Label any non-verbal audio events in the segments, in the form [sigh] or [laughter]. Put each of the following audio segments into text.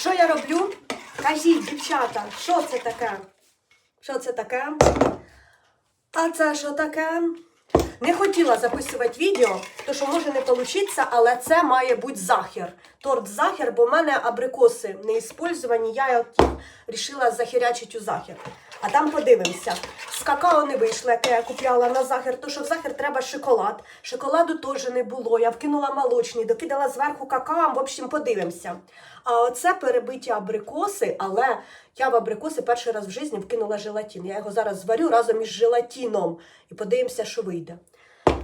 Що я роблю? Кажіть, дівчата, що це таке? Що це таке? А це що таке? Не хотіла записувати відео, то що може не вийти, але це має бути захер. Торт захер, бо в мене абрикоси не іспользовані, я вирішила захерячити у захер. А там подивимося. З какао не вийшло, яке я купляла на захер, то що в захер треба шоколад. Шоколаду теж не було. Я вкинула молочний, докидала зверху какао, в общем, подивимося. А оце перебиті абрикоси, але я в абрикоси перший раз в житті вкинула желатин. Я його зараз зварю разом із желатином і подивимося, що вийде.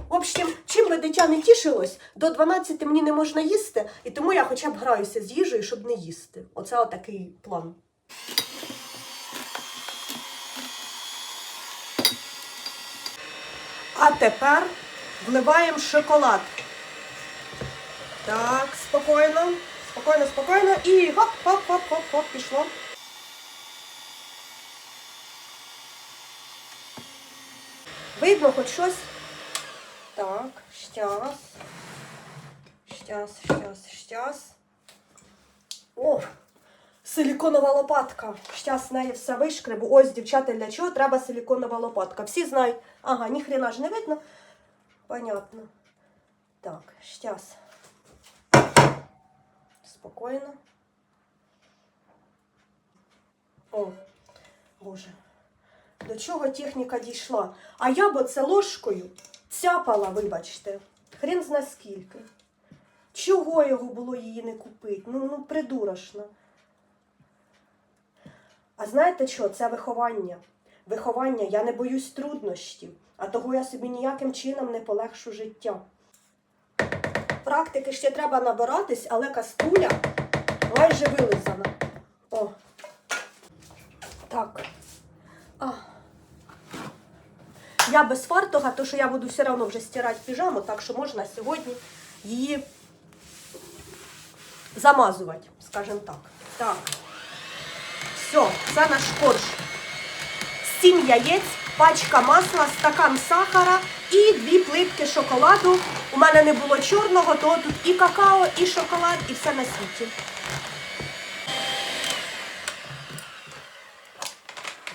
В общем, чим би дитя не тішилось, до 12 мені не можна їсти, і тому я хоча б граюся з їжею, щоб не їсти. Оце отакий план. А тепер вливаємо шоколад. Так, спокійно, спокійно, спокійно. І хоп-хоп-хоп-хоп-хоп, пішло. Видно хоч щось? Так, щас. Щас, щас, щас. О, силіконова лопатка. Щас неї все вишкребу. Ось, дівчата, для чого треба силіконова лопатка. Всі знають. Ага, ніхрена ж не видно. Понятно. Так, щас. Спокійно. О, Боже. До чого техніка дійшла? А я б оце ложкою цяпала, вибачте. Хрен зна скільки. Чого його було її не купити? Ну, ну придурочно. А знаєте що? Це виховання. Виховання, я не боюсь труднощів, а того я собі ніяким чином не полегшу життя. Практики ще треба набиратись, але кастуля майже вилизана. О. Так. А. Я без фартуга, то що я буду все одно вже стирати піжаму, так що можна сьогодні її замазувати, скажімо так. Так. Все, це наш корж. Сім яєць, пачка масла, стакан сахара і дві плитки шоколаду. У мене не було чорного, то тут і какао, і шоколад, і все на світі.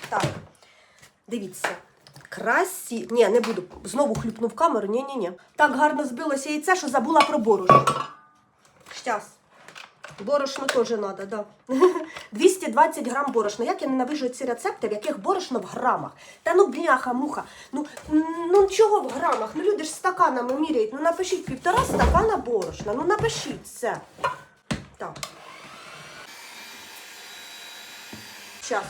Так, дивіться. Красі. Ні, не буду. Знову хлюпну в камеру. Ні, ні, ні. Так гарно збилося яйце, що забула про борошно. Щас. Борошно теж треба, да. [laughs] 220 грам борошна. Як я ненавижу ці рецепти, в яких борошно в грамах. Та ну бляха, муха. Ну, ну чого в грамах? Ну люди ж стаканами міряють. Ну напишіть півтора стакана борошна. Ну напишіть це. Так. Зараз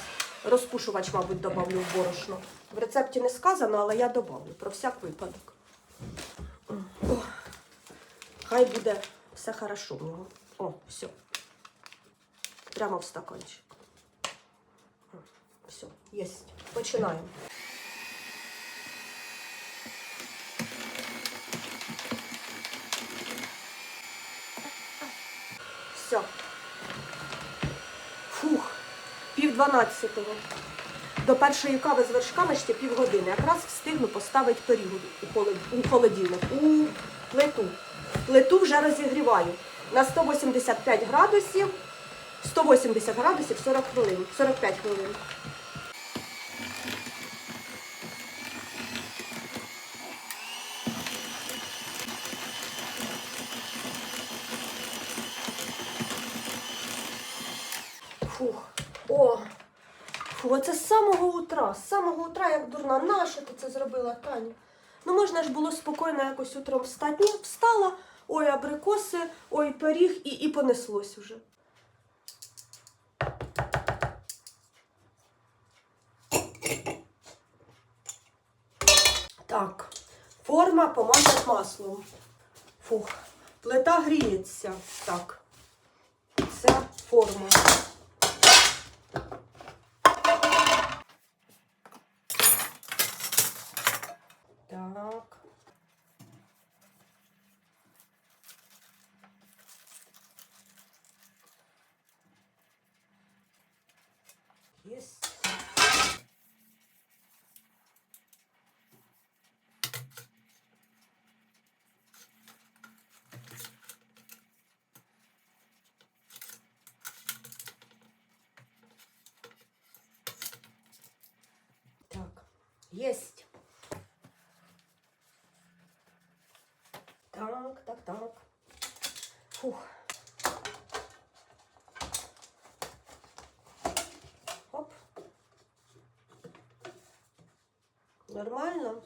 розпушувач, мабуть, добавлю в борошно. В рецепті не сказано, але я добавлю про всяк випадок. О, хай буде все хорошо в нього. О, все. Прямо в стаканчик. Все, єсть. Починаємо. Все. Фух, пів дванадцятого. До першої кави з вершками ще півгодини. Якраз встигну поставити пиріг у холодильник, у плиту. Плиту вже розігріваю на 185 градусів, 180 градусів 40 хвилин, 45 хвилин. Фух. О, Фу, оце з самого утра, з самого утра, як дурна, наша ти це зробила, Таня? Ну можна ж було спокійно якось утром встати. Ні, встала, ой, абрикоси, ой, пиріг і, і понеслось вже. Так, форма помазать маслом. Фух, плита гріється. Так, це форма. Так. Yes. Так, есть. Так, так, так. Фух. Нормально.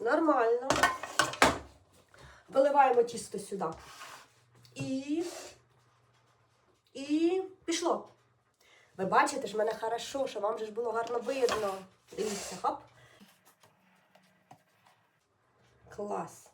Нормально. Виливаємо тісто сюди. І. І пішло. Ви бачите ж мене хорошо, що вам же ж було гарно видно. Дивіться, хоп. Клас.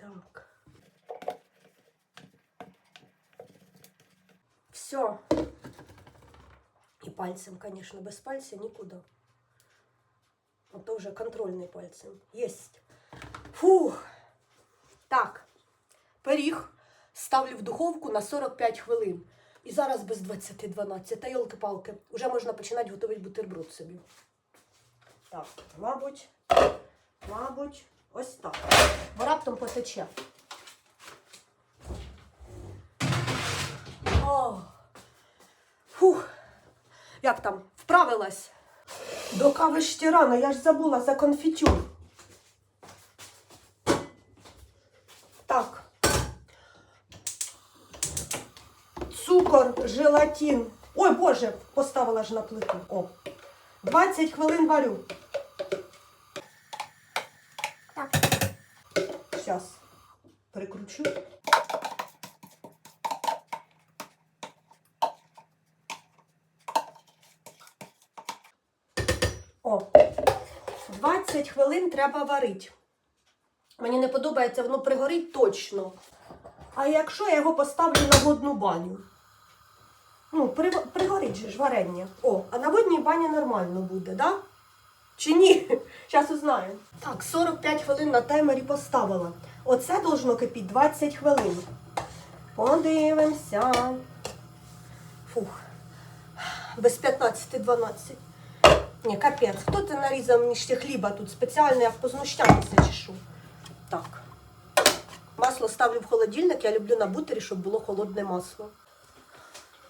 Так. Все. И пальцем, конечно, без пальца никуда. Вот тоже контрольный пальцем. Есть. Фух. Так. Пиріг ставлю в духовку на 45 хвилин. І зараз без 20-12. Та йолки-палки. Уже можна починати готувати бутерброд собі. Так, мабуть, мабуть, ось так. Бо раптом потече. О, фух. Як там? Вправилась? До кави ще рано, я ж забула за конфітюр. Так. Цукор, желатин. Ой, Боже, поставила ж на плиту. О. 20 хвилин варю. Так. Сейчас прикручу. О, 20 хвилин треба варити. Мені не подобається, воно пригорить точно. А якщо я його поставлю на водну баню? Ну, при, пригорить же ж варення. О, а на водній бані нормально буде, да? Чи ні? [laughs] Зараз узнаємо. Так, 45 хвилин на таймері поставила. Оце должно кипіти 20 хвилин. Подивимося. Фух. Без 15-12. Ні, капець. Хто ти нарізав мені ще хліба тут спеціально, як познущатися що? Так. Масло ставлю в холодильник, я люблю на бутері, щоб було холодне масло.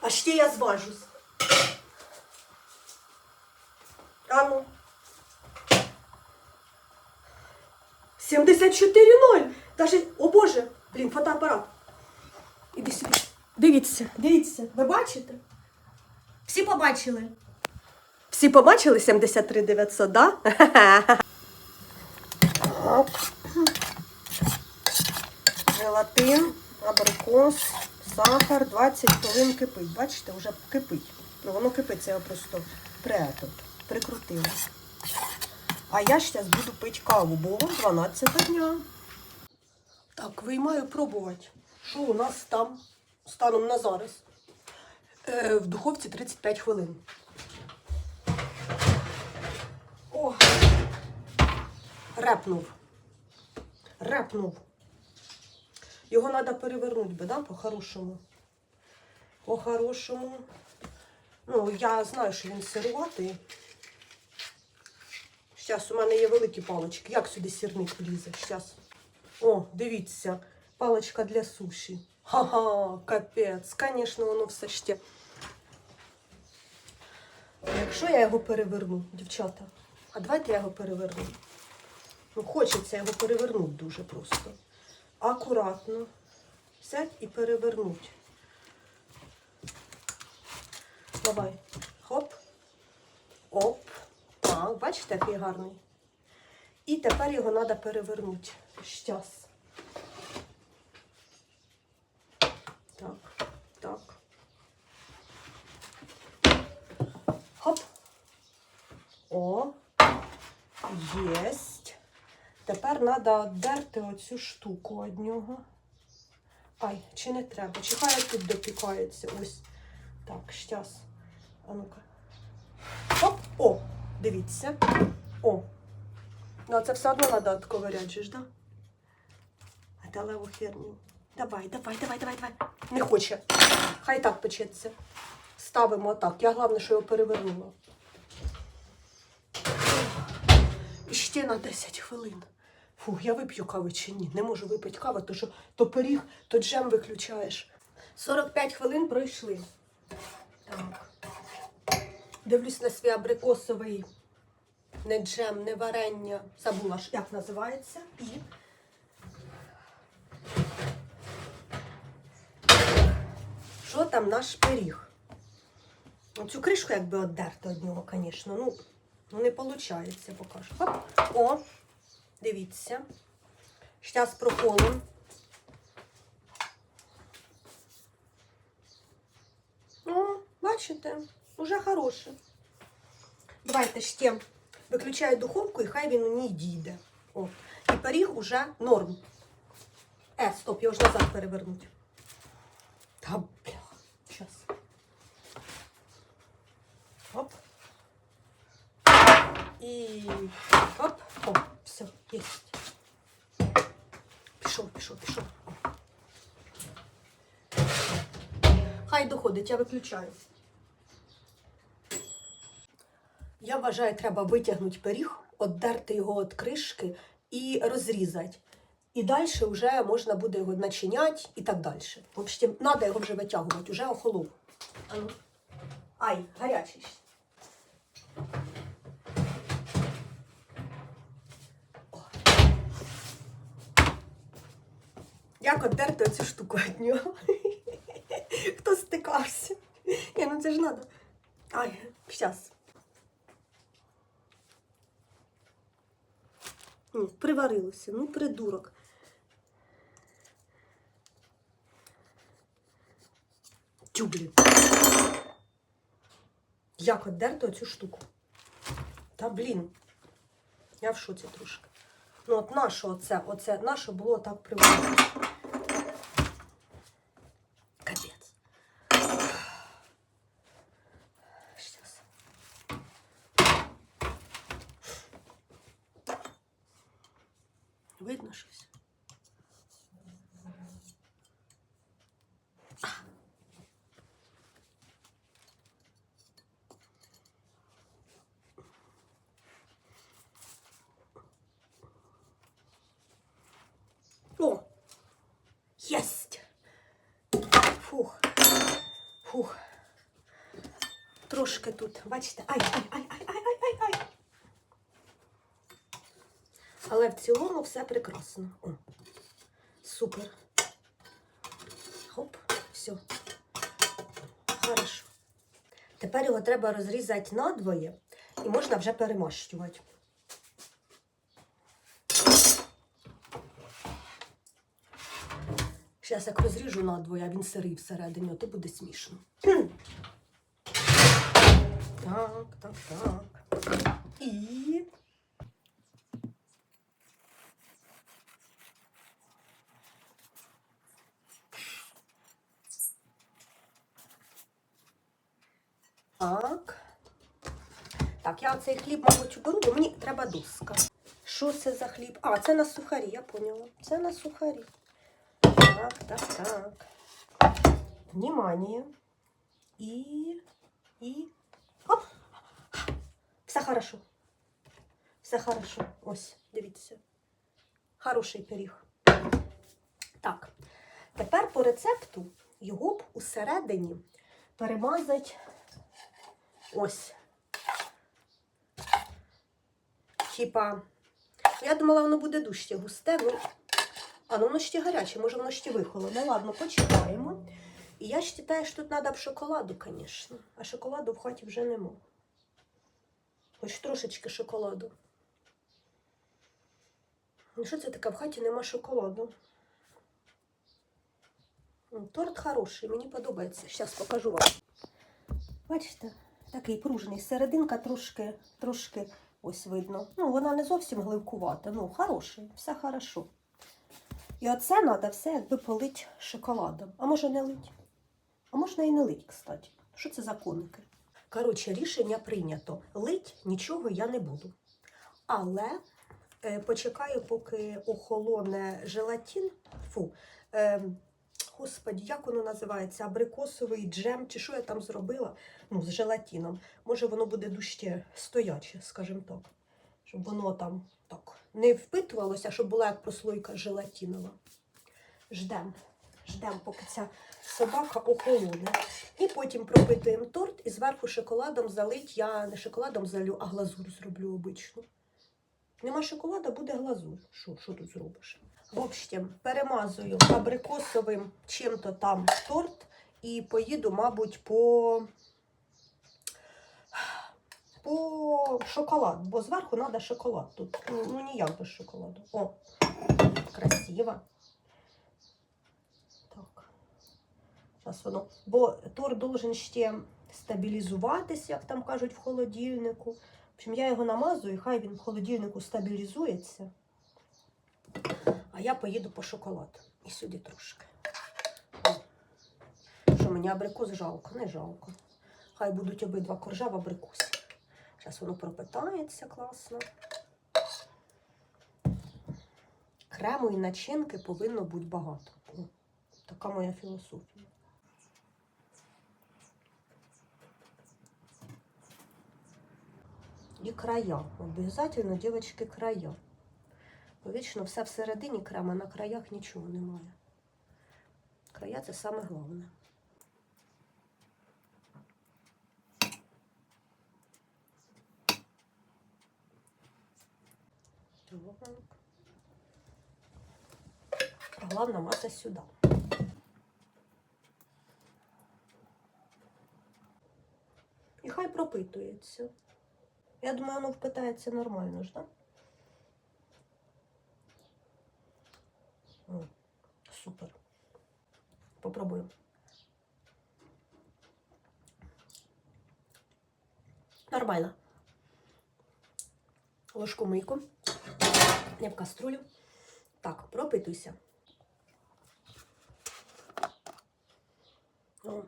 А ще я зважусь. А ну. 74,0. Даже, о Боже, блін, фотоапарат. Іди сюди. Дивіться, дивіться, ви бачите? Всі побачили. Всі побачили 73 900, да? Желатин, абрикос, сахар, 20 хвилин кипить. Бачите, вже кипить. Ну, воно кипить, це я просто прятут, прикрутила. А я зараз буду пити каву, бо 12 дня. Так, виймаю пробувати. Що у нас там станом на зараз? Е, в духовці 35 хвилин. О! Репнув. Репнув. Його треба перевернути би, да, по-хорошому. По-хорошому. Ну, я знаю, що він сируватий. Зараз у мене є великі палички. Як сюди сірник влізе? Зараз. О, дивіться, паличка для суші. Ха-ха, капець. Звісно, воно все ще. Якщо я його переверну, дівчата, а давайте я його переверну. Ну, хочеться його перевернути дуже просто. Акуратно. Сядь і перевернуть. Давай. Хоп. Оп. Так, бачите, який гарний. І тепер його треба перевернути. Щас. Так, так. Хоп. О. Єсть. Тепер треба віддерти оцю штуку від нього. Ай, чи не треба? Чи хай тут допікається? Ось. Так, щас. А ну-ка. Хоп! О! Дивіться. О! Ну, це все одно треба отковиряти, же ж, да? Металеву херню. Давай, давай, давай, давай, давай. Не хоче. Хай так печеться. Ставимо отак. Я головне, що його перевернула. І ще на 10 хвилин. Фух, я вип'ю кави чи ні? Не можу випити каву, то що то пиріг, то джем виключаєш. 45 хвилин пройшли. Так. Дивлюсь на свій абрикосовий не джем, не варення. Забула, ж, як називається. І. Що там наш пиріг? Цю кришку якби оддерти нього, звісно. Ну, ну не виходить, покажу. Хоп. О, дивіться. Зараз проколом. О, бачите, уже хороше. Давайте ще виключаю духовку і хай він у ній дійде. О. І пиріг уже норм. Е, стоп, його ж назад перевернуть. Та бля, щас. Оп. І оп, оп, все, єсть. Пішов, пішов, пішов. Хай доходить, я виключаю. Я вважаю, треба витягнути пиріг, отдерти його від кришки і розрізати. І далі вже можна буде його начиняти і так далі. В общем, треба його вже витягувати, вже охолов. Ай, гарячий. Як отдерти оцю штуку від нього? [laughs] Хто стикався? Ні, ну це ж треба. Ай, зараз. Ні, приварилося, ну придурок. Тю, блін. Як отдерти оцю штуку? Та блін. Я в шоці трошки. Ну, от наше оце, оце наше було так приварено. Капець. Щас. Видно щось? О! Єсть! Фух. Фух. Трошки тут, бачите? Ай, ай, ай, ай, ай, ай, ай, ай. Але в цілому все прекрасно. О, супер. Хоп, все. Хорошо. Тепер його треба розрізати надвоє і можна вже перемащувати. Зараз як розріжу надвоє, а він сирий всередині, то буде смішно. Так, так, так. І. Так. Так, я оцей хліб, мабуть, уберу, бо мені треба доска. Що це за хліб? А, це на сухарі, я поняла. Це на сухарі. Так, так, так. Внимание. И, и, оп. Все хорошо. Все хорошо. Ось, дивіться. Хороший пиріг. Так. Тепер по рецепту його б усередині перемазать ось. Типа, я думала, воно буде дужче густе, ну, а ну воно ще гаряче, може воно ще вихолоне. Ладно, почекаємо. І я вважаю, що тут треба б шоколаду, звісно. А шоколаду в хаті вже нема. Хоч трошечки шоколаду. Ну що це таке? В хаті нема шоколаду. Торт хороший, мені подобається. Зараз покажу вам. Бачите, такий пружний. Серединка трошки, трошки ось видно. Ну, вона не зовсім гливкувата. Ну, хороший, все хорошо. І оце треба все якби полить шоколадом. А може не лить? А можна і не лить, кстати. Що це за коники? Коротше, рішення прийнято. Лить нічого я не буду. Але Е, Почекаю, поки охолоне желатин. Фу. Е, Господі, як воно називається? Абрикосовий джем, чи що я там зробила? Ну, з желатином. Може, воно буде дужче стояче, скажімо так. Щоб воно там так не впитувалося, щоб була як прослойка желатинова. Ждем. Ждем, поки ця собака охолоне. І потім пропитуємо торт і зверху шоколадом залить. Я не шоколадом залю, а глазур зроблю обичну. Нема шоколада, буде глазур. Що, що тут зробиш? В общем, перемазую абрикосовим чим-то там торт і поїду, мабуть, по, по шоколад, бо зверху треба шоколад. Тут ну, ну ніяк без шоколаду. О, красиво. Так. Зараз воно. Бо торт должен ще стабілізуватись, як там кажуть, в холодильнику. В общем, я його намазую, і хай він в холодильнику стабілізується. А я поїду по шоколад. І сюди трошки. Що мені абрикос жалко? Не жалко. Хай будуть обидва коржа в абрикосі. Зараз воно пропитається класно. Крему і начинки повинно бути багато. Така моя філософія. І края. Обов'язково, дівчатки, края. Бо Вічно все всередині крема, на краях нічого немає. Края це саме головне. Так. А Головна маса сюди. І хай пропитується. Я думаю, воно впитається нормально ж, так? Супер. Попробуємо. Нормально. Ложку мийку. Не в каструлю. Так, пропитуйся. О,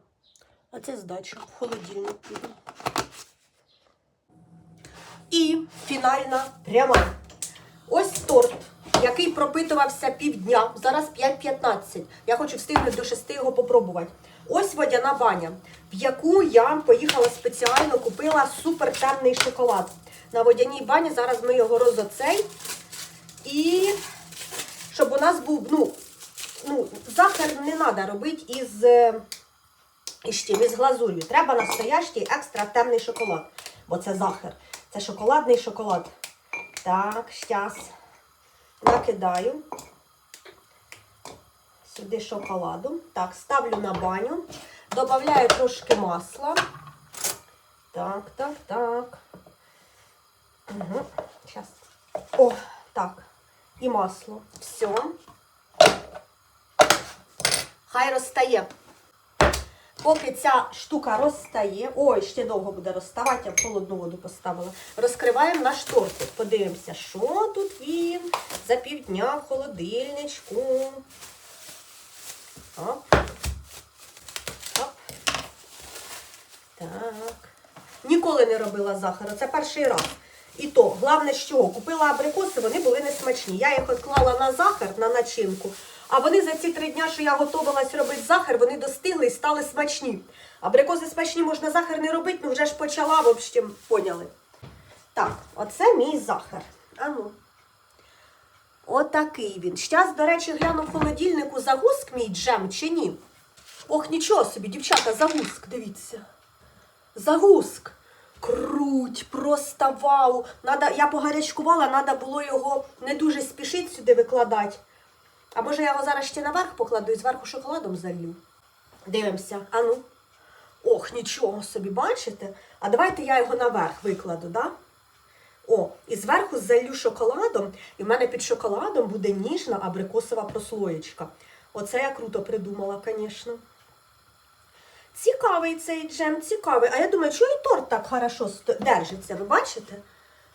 а це здача в холодильник. І фінальна пряма. Ось торт, який пропитувався півдня. Зараз 5.15. Я хочу встигнути до 6 його попробувати. Ось водяна баня, в яку я поїхала спеціально, купила супер темний шоколад. На водяній бані зараз ми його розоцей. І щоб у нас був, ну, ну, захар не треба робити із, е, із із глазур'ю. Треба настоящий екстра темний шоколад, бо це захар. Це шоколадний шоколад. Так, щас. Накидаю. Сюди шоколаду. Так, ставлю на баню. Добавляю трошки масла. Так, так, так. Угу. Щас. О, так. І масло. Все. Хай розстає. Поки ця штука розстає, ой, ще довго буде розставати, я в холодну воду поставила. Розкриваємо наш тортик. Подивимося, що тут він за півдня в холодильничку. Оп. Оп. Так. Ніколи не робила захару, це перший раз. І то, головне, чого? Купила абрикоси, вони були несмачні. Я їх відклала на захар, на начинку. А вони за ці три дня, що я готувалась робити захар, вони достигли і стали смачні. Абрикоси смачні можна захар не робити, ну вже ж почала, в общем, поняли. Так, оце мій захар. Ану. Отакий він. Щас, до речі, гляну в холодильнику загуск мій джем чи ні. Ох, нічого собі, дівчата, загуск, дивіться. Загуск. Круть, просто вау. Надо, я погарячкувала, треба було його не дуже спішити сюди викладати. А може я його зараз ще наверх покладу і зверху шоколадом залью. Дивимося. Ану. Ох, нічого собі, бачите? А давайте я його наверх викладу, да? О, і зверху залью шоколадом, і в мене під шоколадом буде ніжна абрикосова прослоєчка. Оце я круто придумала, звісно. Цікавий цей джем, цікавий. А я думаю, чого і торт так хорошо держиться, ви бачите?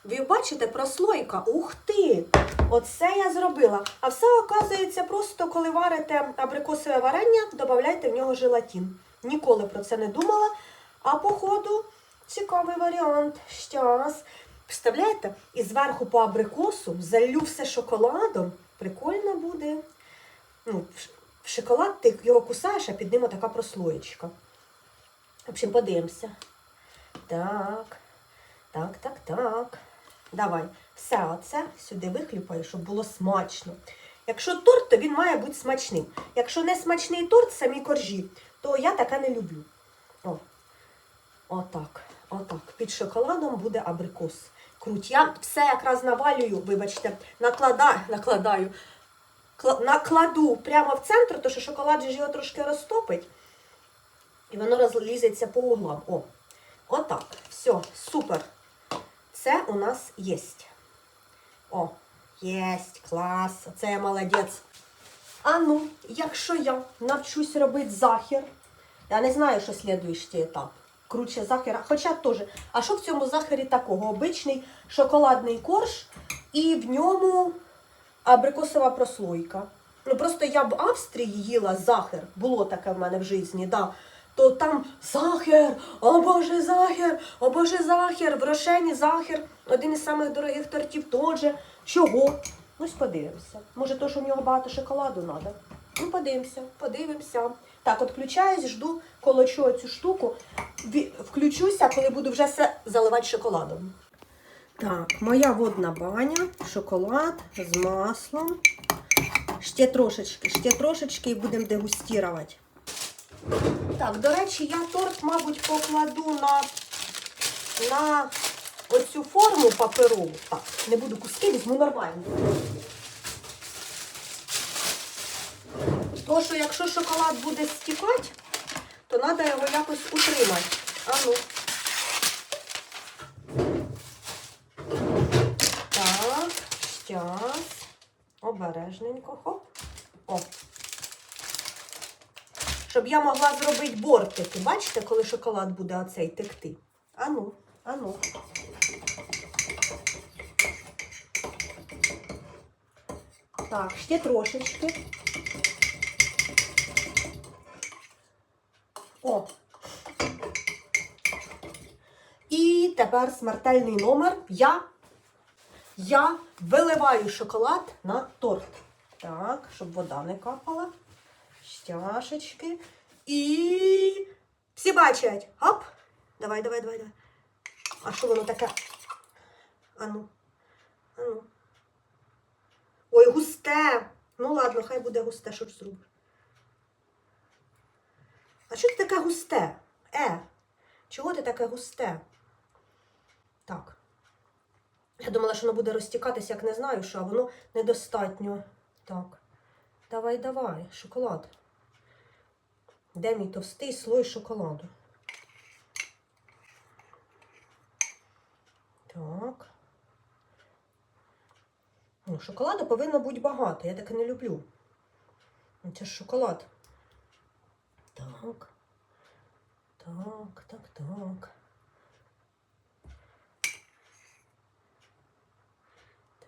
Ви бачите, прослойка? Ух ти! Оце я зробила. А все оказується просто, коли варите абрикосове варення, додавайте в нього желатин. Ніколи про це не думала. А походу, цікавий варіант. Щас. Представляєте? І зверху по абрикосу залью все шоколадом. Прикольно буде. Ну, в шоколад ти його кусаєш, а під ним така прослоєчка. В общем, подивимося. Так, так, так, так. Давай. Все оце сюди вихлюпаю, щоб було смачно. Якщо торт, то він має бути смачним. Якщо не смачний торт, самі коржі, то я таке не люблю. О. Отак. Отак. Під шоколадом буде абрикос. Круть. Я все якраз навалюю, вибачте, накладаю, накладаю, кла- накладу прямо в центр, тому що шоколад же його трошки розтопить. І воно розлізеться по углам. О, отак. Все, супер. Це у нас єсть. О, єсть, клас. Це я молодець. А ну, якщо я навчусь робити захер, я не знаю, що слідуючий етап. Круче захера. Хоча теж. А що в цьому захері такого? Обичний шоколадний корж і в ньому абрикосова прослойка. Ну просто я в Австрії їла захер, було таке в мене в житті, да. То там захер, о Боже, захер, о Боже, захер, в Рошені захер, один із самих дорогих тортів теж. Чого? Ну, подивимося. Може, то, що в нього багато шоколаду треба. Ну, подивимося, подивимося. Так, от включаюсь, жду, колочу цю штуку. Включуся, коли буду вже все заливати шоколадом. Так, моя водна баня, шоколад з маслом. Ще трошечки, ще трошечки і будемо дегустувати. Так, до речі, я торт, мабуть, покладу на, на оцю форму паперову. Так, не буду куски, візьму нормально. То, що якщо шоколад буде стікати, то треба його якось утримати. А ну. Так, щас. Обережненько, хоп. О. Щоб я могла зробити бортики. Бачите, коли шоколад буде оцей текти? Ану, ану. Так, ще трошечки. О. І тепер смертельний номер. Я, я виливаю шоколад на торт. Так, щоб вода не капала. Стяшечки. І всі бачать. Оп. Давай, давай, давай, давай. А що воно таке? Ану. Ану. Ой, густе. Ну ладно, хай буде густе, що ж зробиш. А що ти таке густе? Е, чого ти таке густе? Так. Я думала, що воно буде розтікатися, як не знаю, що, а воно недостатньо. Так. Давай, давай, шоколад. Де мій товстий слой шоколаду? Так. Ну, шоколаду повинно бути багато. Я таке не люблю. Це ж шоколад. Так. Так, так, так.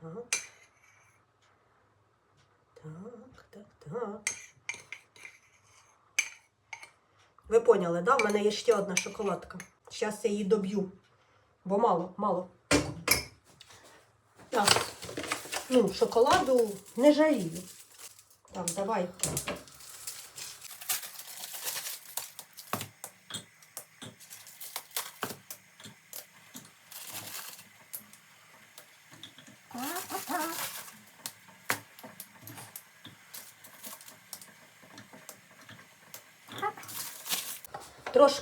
Так. Так, так, так. Ви поняли, да? У мене є ще одна шоколадка. Зараз я її доб'ю. Бо мало, мало. Так. Ну, шоколаду не жалію. Так, давай.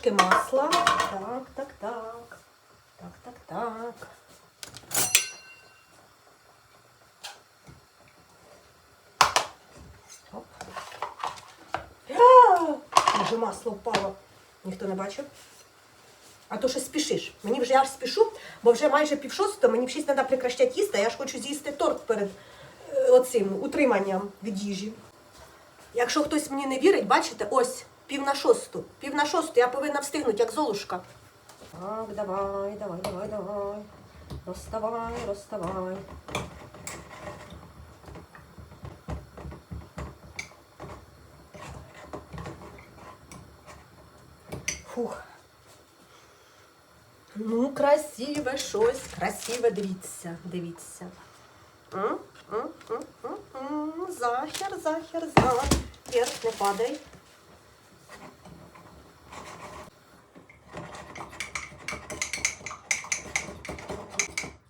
Трошки масла. Так, так, так. Так, так, так. Оп. А! Вже масло впало. Ніхто не бачив. А то що спішиш. Мені вже я ж спішу, бо вже майже пів шостого, мені в шість треба прекращати їсти, а я ж хочу з'їсти торт перед е, оцим утриманням від їжі. Якщо хтось мені не вірить, бачите, ось пів на шосту. Пів на шосту я повинна встигнути, як золушка. Так, давай, давай, давай, давай. Розставай, розставай. Фух. Ну, красиве щось, красиве, дивіться, дивіться. М, м, м, м, м. Захер, захер, захер. Вверх, не падай.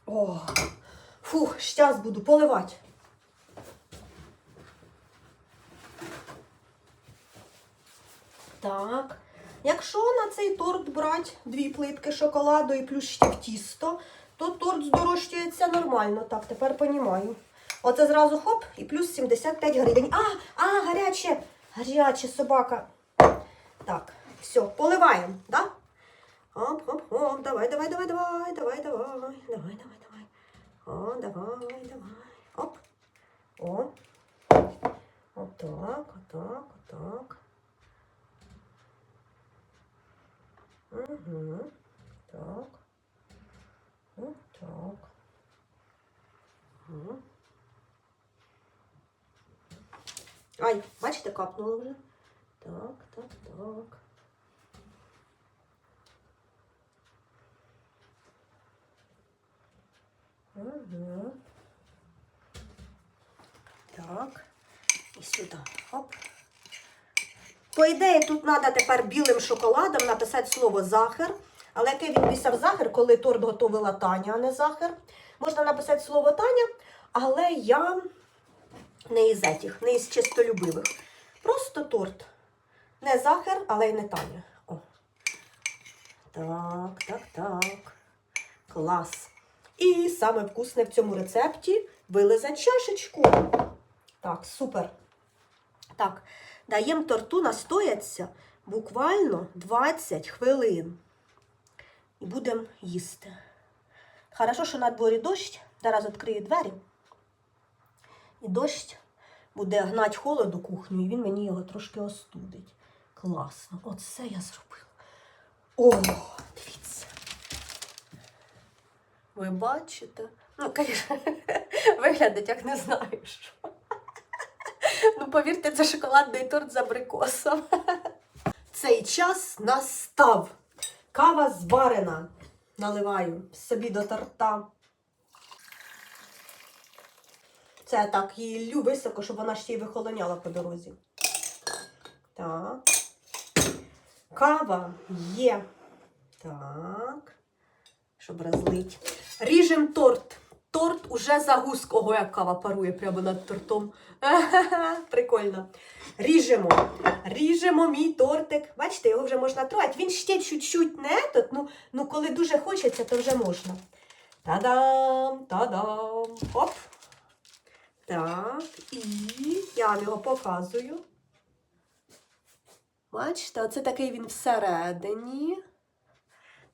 О, фух, щас буду поливати. Так. Якщо на цей торт брати дві плитки шоколаду і плюс ще тісто, то торт здорожчується нормально. Так, тепер понімаю. Оце зразу хоп і плюс 75 гривень. А, а, гаряче, гаряче собака. Так, все, поливаємо, да? Оп, оп, оп, давай, давай, давай, давай, давай, давай, давай, давай, давай. О, давай, давай. Оп. О. Отак, отак, отак. Угу. Так. От так. Угу. Ай, бачите, капнуло вже. Так, так, так. Угу. Так. І сюди. Оп. По ідеї, тут треба тепер білим шоколадом написати слово захар. Але який він писав захар, коли торт готувала Таня, а не захар. Можна написати слово Таня, але я не із етіх, не із чистолюбивих. Просто торт. Не захар, але й не Таня. О. Так, так, так. Клас. І саме вкусне в цьому рецепті вилизать чашечку. Так, супер. Так, даємо торту настояться буквально 20 хвилин. І будемо їсти. Хорошо, що на дворі дощ. Зараз відкрию двері. І дощ буде гнать холоду кухню, і він мені його трошки остудить. Класно. Оце я зробила. О, дивіться. Ви бачите? Ну, звісно, [laughs] виглядить, як не знаю що. Ну, повірте, це шоколадний торт з абрикосом. Цей час настав. Кава зварена. Наливаю собі до торта. Це так її лю високо, щоб вона ще й вихолоняла по дорозі. Так. Кава є. Так. Щоб розлить. Ріжем торт. Торт уже загуск. Ого, як кава парує прямо над тортом. [laughs] Прикольно. Ріжемо. Ріжемо мій тортик. Бачите, його вже можна трогати. Він ще чуть-чуть не етот, ну, ну коли дуже хочеться, то вже можна. Та-дам! Та-дам! Оп! Так, і я вам його показую. Бачите, оце такий він всередині.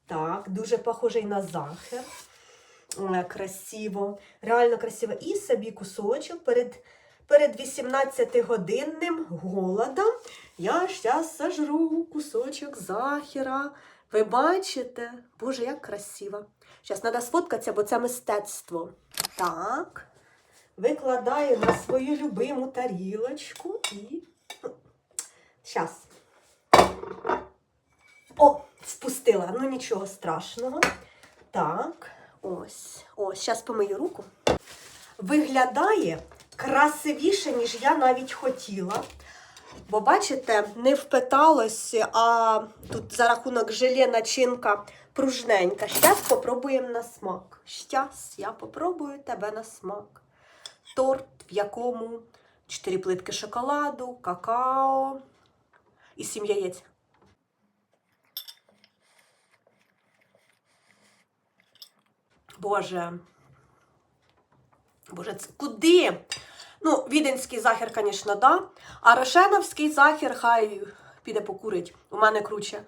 Так, дуже похожий на захер. Е, Красиво, реально красиво. І собі кусочок перед, перед 18-годинним голодом. Я зараз сожру кусочок захера. Ви бачите? Боже, як красиво. Зараз треба сфоткатися, бо це мистецтво. Так. Викладаю на свою любиму тарілочку і. Зараз. О, спустила. Ну нічого страшного. Так, ось. Ось, зараз помию руку. Виглядає красивіше, ніж я навіть хотіла. Бо, бачите, не впиталось, а тут за рахунок желе начинка пружненька. Зараз попробуємо на смак. Щас я попробую тебе на смак. Торт, в якому 4 плитки шоколаду, какао і 7 яєць. Боже. Боже, куди? Ну, віденський захер, звісно, да. А рошеновський захер хай піде покурить. У мене круче.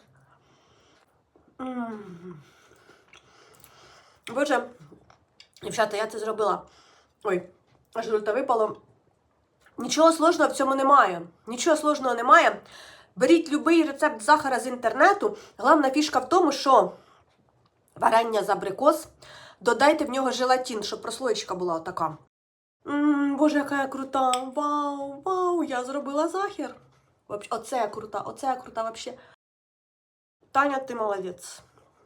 Боже, дівчата, я це зробила. Ой, аж рульта випало. Нічого сложного в цьому немає. Нічого сложного немає. Беріть будь-який рецепт захара з інтернету. Головна фішка в тому, що варення з абрикос, додайте в нього желатин, щоб прослоєчка була така. М, Боже, яка я крута! Вау, вау! Я зробила захер. Оце я крута, оце я крута вообще. Таня, ти молодець.